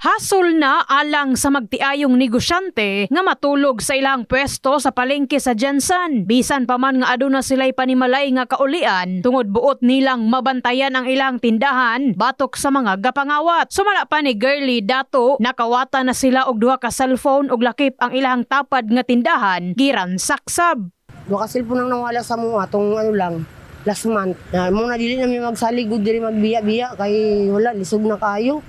Hasol na alang sa magtiayong negosyante nga matulog sa ilang pwesto sa palengke sa Jensen. Bisan pa man nga aduna sila'y panimalay nga kaulian tungod buot nilang mabantayan ang ilang tindahan batok sa mga gapangawat. Sumala pa ni Girly Dato nakawata na sila og duha ka cellphone ug lakip ang ilang tapad nga tindahan giran saksab. Baka cellphone nang nawala sa mga atong ano lang last month. Na muna dili na mi magsaligod diri magbiya-biya kay wala lisog na kayo.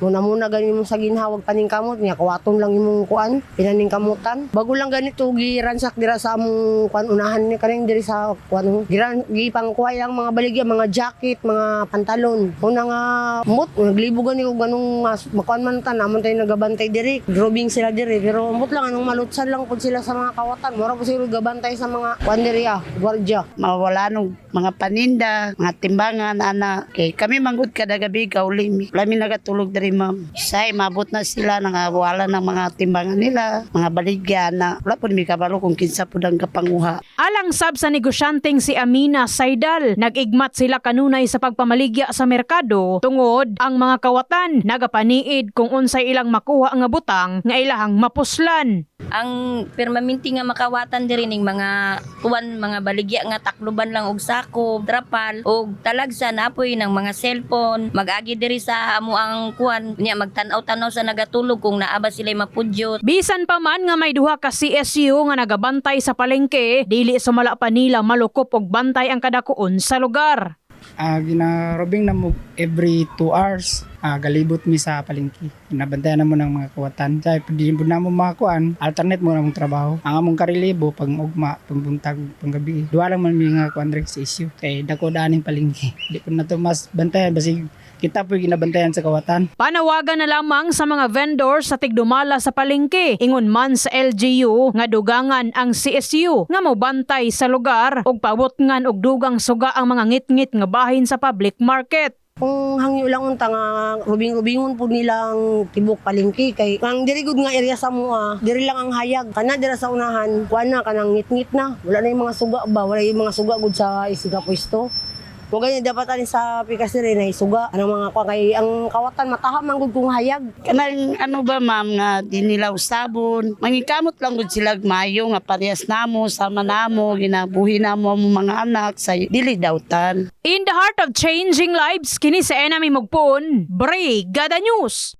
Muna muna ganin mo sa ginhawag paning kamot niya kawaton lang imong kuan pinaning kamutan. Bago lang ganito giransak dira sa among kuan unahan ni kaning diri sa kuan giran gipang kuhay ang mga baligya mga jacket, mga pantalon. Una nga mut naglibo gani ganung mas makuan man ta namon tayo nagabantay diri. Drawing sila diri pero mut lang anong malutsan lang pud sila sa mga kawatan. Mura po sila gabantay sa mga kuan diri ah, gwardiya. mawala nung mga paninda, mga timbangan, ana. Kay kami manggod kada gabi kaulimi. Lami nagatulog diri ma'am. Say, mabot na sila, nangawala ng mga timbangan nila, mga baligya na wala po mi kabalo kung kinsa po ang kapanguha. Alang sab sa negosyanteng si Amina Saidal, nag-igmat sila kanunay sa pagpamaligya sa merkado tungod ang mga kawatan nagapaniid kung unsay ilang makuha nga butang nga ilahang mapuslan. Ang permaminti nga makawatan diri ning mga kuwan mga baligya nga takluban lang og sako, trapal og talagsa napoy ng mga cellphone, mag-agi diri sa amo ang kuwan nya magtan-aw-tanaw sa nagatulog kung naaba sila mapudyot. Bisan pa man nga may duha ka CSU nga nagabantay sa palengke, dili sumala pa nila malukop og bantay ang kadakuon sa lugar. Ah, ginarobing na mo every 2 hours. Ah, galibot mi sa palengke. Nabantayan na mo ng mga kuwatan. Pag di mo na mo mga alternate mo na mong trabaho. Ang among karilibo, pag ugma, pagbuntag, panggabi. Duwa lang man kuwan direct sa issue. Kay dako daaning palengke. Di po na to mas bantayan. Basig kita po ginabantayan sa kawatan. Panawagan na lamang sa mga vendor sa tigdumala sa palengke. Ingon man sa LGU nga dugangan ang CSU nga mobantay sa lugar ug pabotngan og dugang suga ang mga ngit-ngit nga bahin sa public market. Kung hangyo lang unta nga rubing-rubingon po nilang tibok palengke kay ang diri gud nga area sa mua, diri lang ang hayag. Kana dira sa unahan, kuan na kanang ngit-ngit na. Wala na yung mga suga ba, wala yung mga suga gud sa isiga pwesto. Mo ganyan dapat ani sa pikas diri na isuga. Anong mga kuan kay ang kawatan mataha man gud kung hayag. Kanang ano ba ma'am nga di nila usabon. Mangikamot lang gud sila mayo nga parehas namo, sama namo, ginabuhi namo ang mga anak sa dili dawtan. In the heart of changing lives kini sa enemy mugpon, Brigada News.